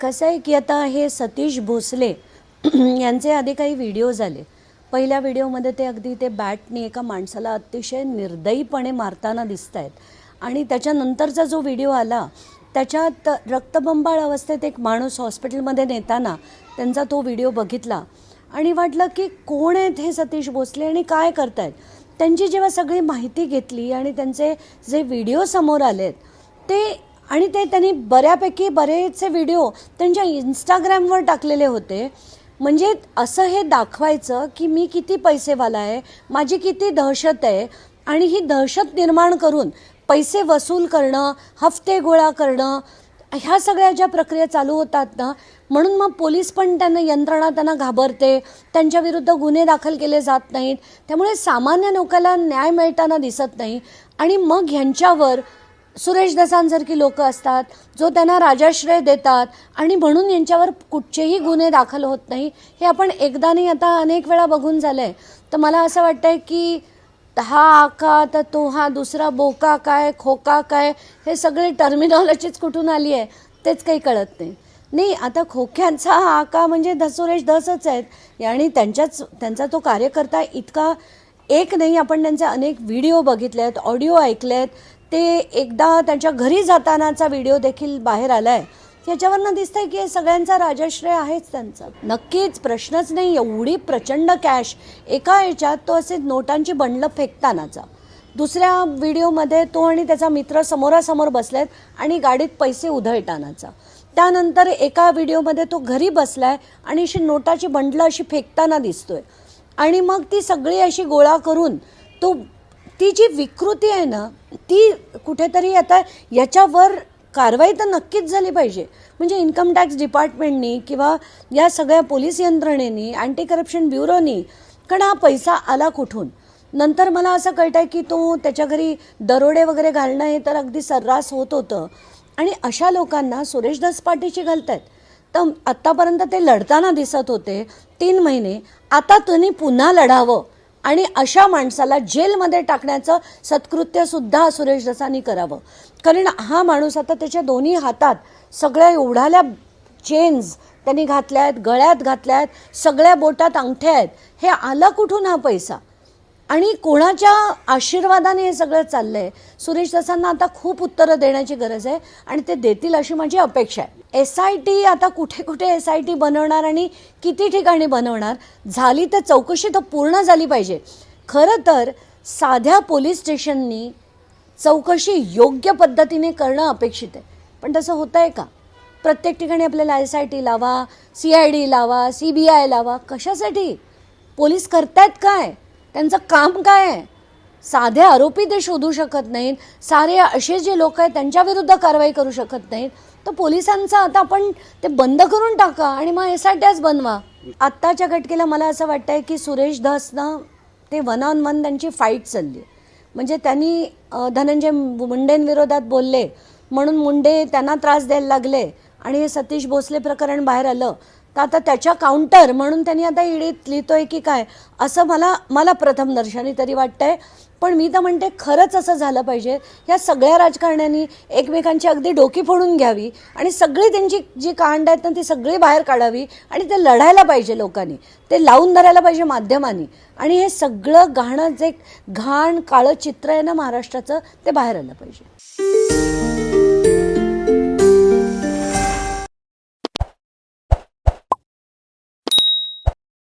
कसं आहे की आता हे सतीश भोसले यांचे आधी काही व्हिडिओज आले पहिल्या व्हिडिओमध्ये ते अगदी ते बॅटने एका माणसाला अतिशय निर्दयीपणे मारताना दिसत आहेत आणि त्याच्यानंतरचा जो व्हिडिओ आला त्याच्यात रक्तबंबाळ अवस्थेत एक माणूस हॉस्पिटलमध्ये नेताना त्यांचा तो व्हिडिओ बघितला. आणि वाटलं की कोण आहेत हे सतीश भोसले आणि काय करतायत? त्यांची जेव्हा सगळी माहिती घेतली आणि त्यांचे जे व्हिडिओ समोर आलेत ते आणि ते त्यांनी बऱ्यापैकी बरेचसे व्हिडिओ त्यांच्या इंस्टाग्रामवर टाकलेले होते. म्हणजे असं हे दाखवायचं की मी किती पैसेवाला आहे माझी किती दहशत आहे आणि ही दहशत निर्माण करून पैसे वसूल करणं हफ्ते गोळा करणं ह्या सगळ्या ज्या प्रक्रिया चालू होतात ना म्हणून मग पोलीस पण त्यांना यंत्रणा त्यांना घाबरते त्यांच्याविरुद्ध गुन्हे दाखल केले जात नाहीत. त्यामुळे सामान्य लोकांना न्याय मिळताना दिसत नाही. आणि मग ह्यांच्यावर सुरेश दसांसारखी लोक असतात जो त्यांना राजाश्रय देतात आणि म्हणून यांच्यावर कुठचेही गुन्हे दाखल होत नाही हे आपण एकदा नाही आता अनेक वेळा बघून झालं आहे तर मला असं वाटतंय की हा आका तर तो हा दुसरा बोका काय खोका काय हे सगळे टर्मिनॉलॉजीच कुठून आली आहे तेच काही कळत नाही. नाही आता खोक्यांचा हा आका म्हणजे ध सुरेश धसच आहेत. आणि त्यांच्याच त्यांचा तो कार्यकर्ता इतका एक नाही आपण त्यांचे अनेक व्हिडिओ बघितले आहेत ऑडिओ ऐकले आहेत ते एकदा त्यांच्या घरी जातानाचा व्हिडिओ देखील बाहेर आला आहे याच्यावरनं दिसतंय की सगळ्यांचा राजाश्रय आहेच त्यांचा. नक्कीच प्रश्नच नाही एवढी प्रचंड कॅश एका याच्यात तो असे नोटांची बंडलं फेकतानाचा. दुसऱ्या व्हिडिओमध्ये तो आणि त्याचा मित्र समोरासमोर बसलेत आणि गाडीत पैसे उधळतानाचा. त्यानंतर एका व्हिडिओमध्ये तो घरी बसलाय आणि अशी नोटाची बंडलं अशी फेकताना दिसतोय. आणि मग ती सगळी अशी गोळा करून तो ती जी विकृती आहे ना ती कुठेतरी आता याच्यावर कारवाई तर नक्कीच झाली पाहिजे. म्हणजे इन्कम टॅक्स डिपार्टमेंटनी किंवा या सगळ्या पोलीस यंत्रणेनी अँटी करप्शन ब्युरोनी कारण हा पैसा आला कुठून? नंतर मला असं कळतंय की तो त्याच्या घरी दरोडे वगैरे घालणं हे तर अगदी सर्रास होत होतं. आणि अशा लोकांना सुरेश घालत आहेत तर आत्तापर्यंत ते लढताना दिसत होते तीन महिने. आता त्यांनी पुन्हा लढावं. आणि अशा माणसाला जेलमध्ये टाकण्याचं सत्कृत्य सुद्धा सुरेश दसांनी करावं. कारण हा माणूस आता त्याच्या दोन्ही हातात सगळ्या एवढाल्या चेन्स त्यांनी घातल्या आहेत गळ्यात घातल्या आहेत सगळ्या बोटात अंगठ्या आहेत. हे आला कुठून हा पैसा? आणि कोणाच्या आशीर्वादाने हे सगळं चाललंय? सुरेश दसांना आता खूप उत्तरं देण्याची गरज आहे आणि ते देतील अशी माझी अपेक्षा आहे. एस आय टी आता कुठे कुठे एस आय टी बनवणार आणि किती ठिकाणी बनवणार? झाली तर चौकशी तर पूर्ण झाली पाहिजे. खरं तर साध्या पोलीस स्टेशननी चौकशी योग्य पद्धतीने करणं अपेक्षित आहे. पण तसं होतं आहे का? प्रत्येक ठिकाणी आपल्याला एस आय टी लावा सी आय डी लावा सी बी आय लावा कशासाठी? पोलीस करतायत काय? त्यांचं काम काय आहे? साधे आरोपी ते शोधू शकत नाहीत. सारे असे जे लोक आहेत त्यांच्याविरुद्ध कारवाई करू शकत नाहीत. तर पोलिसांचं आता आपण ते बंद करून टाका आणि मग एस आय टीच बनवा. आत्ताच्या घटकेला मला असं वाटतंय की सुरेश धसनं ते वन ऑन वन त्यांची फाईट चालली. म्हणजे त्यांनी धनंजय मुंडेंविरोधात बोलले. म्हणून मुंडे त्यांना त्रास द्यायला लागले. आणि हे सतीश भोसले प्रकरण बाहेर आलं. तर आता त्याच्या काउंटर म्हणून त्यांनी आता ईडीत लिहितोय की काय असं मला मला प्रथम दर्शनी तरी वाटतंय. पण मी तर म्हणते खरंच असं झालं पाहिजे. या सगळ्या राजकारण्यांनी एकमेकांची अगदी डोकी फोडून घ्यावी आणि सगळी त्यांची जी कांड आहेत ना ती सगळी बाहेर काढावी आणि ते लढायला पाहिजे लोकांनी. ते लावून धरायला पाहिजे माध्यमांनी. आणि हे सगळं घाणं जे घाण काळं चित्र आहे ना महाराष्ट्राचं ते बाहेर आलं पाहिजे.